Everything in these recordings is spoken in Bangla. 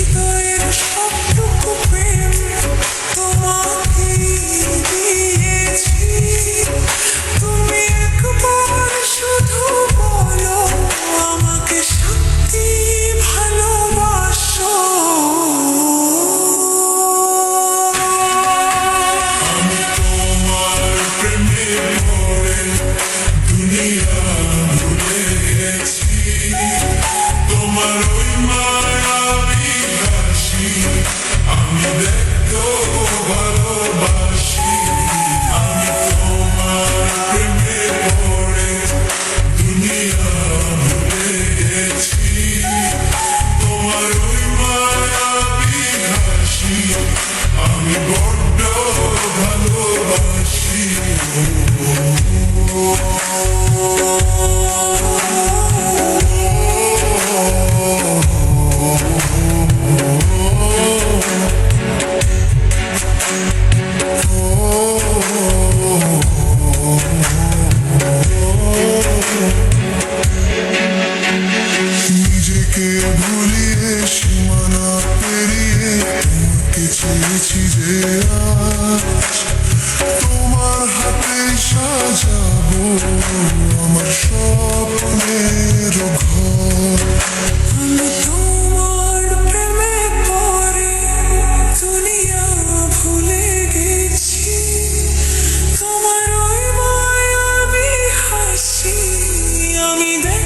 Dunia, Dunia, Dunia, Dunia, Dunia, Dunia, I'm your go. বাঁচিয়েছি যে আজ তোমার হাতে তোমার প্রেমে পড়ে দুনিয়া ভুলে গেছি তোমার ওই আমি দেখ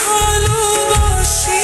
ভালোবাসি